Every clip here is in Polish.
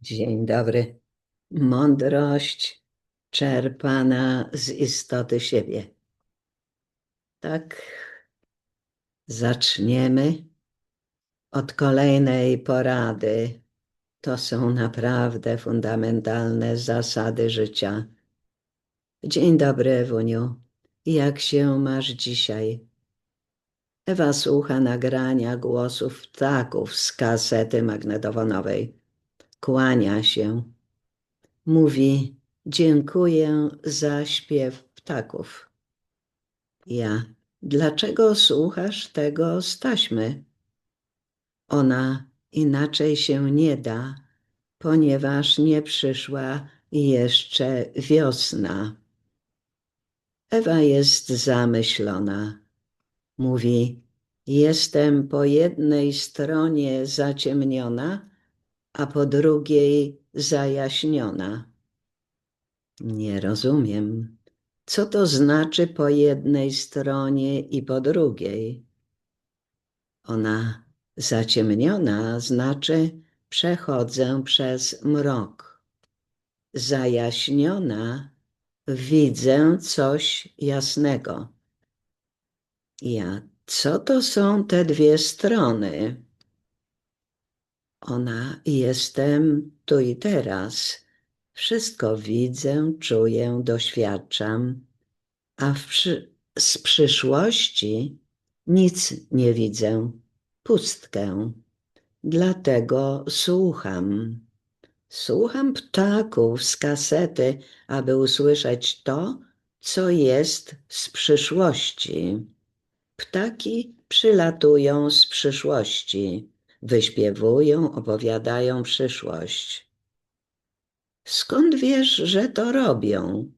Dzień dobry. Mądrość czerpana z istoty siebie. Tak, zaczniemy od kolejnej porady. To są naprawdę fundamentalne zasady życia. Dzień dobry, Ewuniu. Jak się masz dzisiaj? Ewa słucha nagrania głosów ptaków z kasety magnetofonowej. Kłania się. Mówi: Dziękuję za śpiew ptaków. Ja: Dlaczego słuchasz tego z taśmy? Ona: Inaczej się nie da, ponieważ nie przyszła jeszcze wiosna. Ewa jest zamyślona. Mówi: Jestem po jednej stronie zaciemniona, a po drugiej zajaśniona. Nie rozumiem, co to znaczy po jednej stronie i po drugiej. Ona zaciemniona znaczy przechodzę przez mrok. Zajaśniona widzę coś jasnego. Ja, co to są te dwie strony? Ona jestem tu i teraz. Wszystko widzę, czuję, doświadczam, a przy, z przyszłości nic nie widzę, pustkę. Dlatego słucham. Słucham ptaków z kasety, aby usłyszeć to, co jest z przyszłości. Ptaki przylatują z przyszłości wyśpiewują, opowiadają przyszłość. Skąd wiesz, że to robią?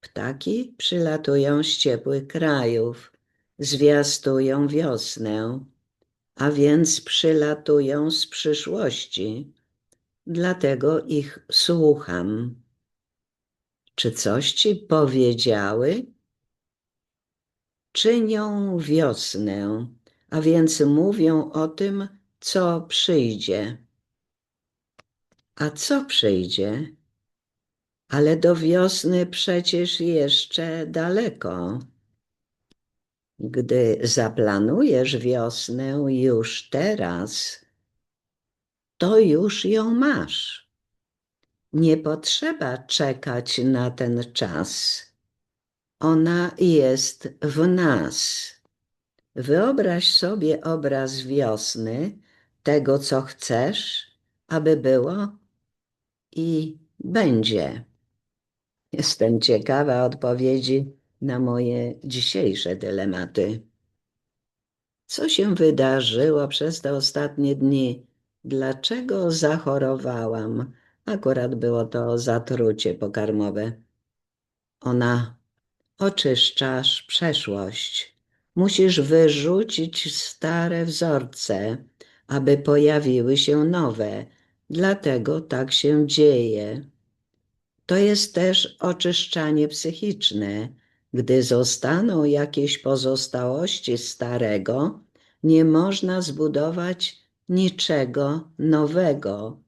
Ptaki przylatują z ciepłych krajów, zwiastują wiosnę, a więc przylatują z przyszłości. Dlatego ich słucham. Czy coś ci powiedziały? Czynią wiosnę, a więc mówią o tym, co przyjdzie. A co przyjdzie? Ale do wiosny przecież jeszcze daleko. Gdy zaplanujesz wiosnę już teraz, to już ją masz. Nie potrzeba czekać na ten czas. Ona jest w nas. Wyobraź sobie obraz wiosny, tego co chcesz, aby było i będzie. Jestem ciekawa odpowiedzi na moje dzisiejsze dylematy. Co się wydarzyło przez te ostatnie dni? Dlaczego zachorowałam? Akurat było to zatrucie pokarmowe. Ona oczyszczasz przeszłość. Musisz wyrzucić stare wzorce, aby pojawiły się nowe. Dlatego tak się dzieje. To jest też oczyszczanie psychiczne. Gdy zostaną jakieś pozostałości starego, nie można zbudować niczego nowego.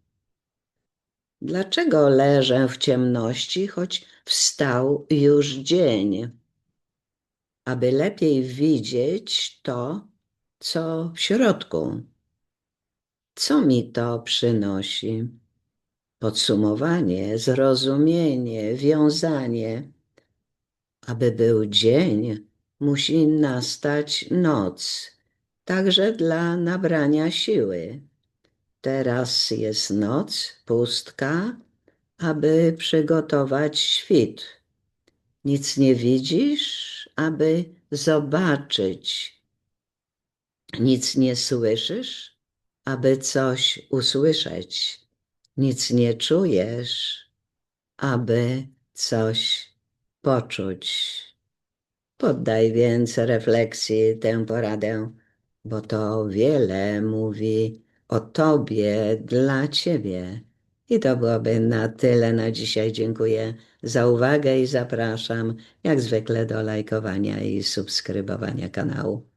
Dlaczego leżę w ciemności, choć wstał już dzień? Aby lepiej widzieć to, co w środku. Co mi to przynosi? Podsumowanie, zrozumienie, wiązanie. Aby był dzień, musi nastać noc, także dla nabrania siły. Teraz jest noc, pustka, aby przygotować świt. Nic nie widzisz, aby zobaczyć. Nic nie słyszysz, aby coś usłyszeć. Nic nie czujesz, aby coś poczuć. Poddaj więc refleksji tę poradę, bo to wiele mówi o Tobie, dla Ciebie. I to byłoby na tyle na dzisiaj. Dziękuję za uwagę i zapraszam jak zwykle do lajkowania i subskrybowania kanału.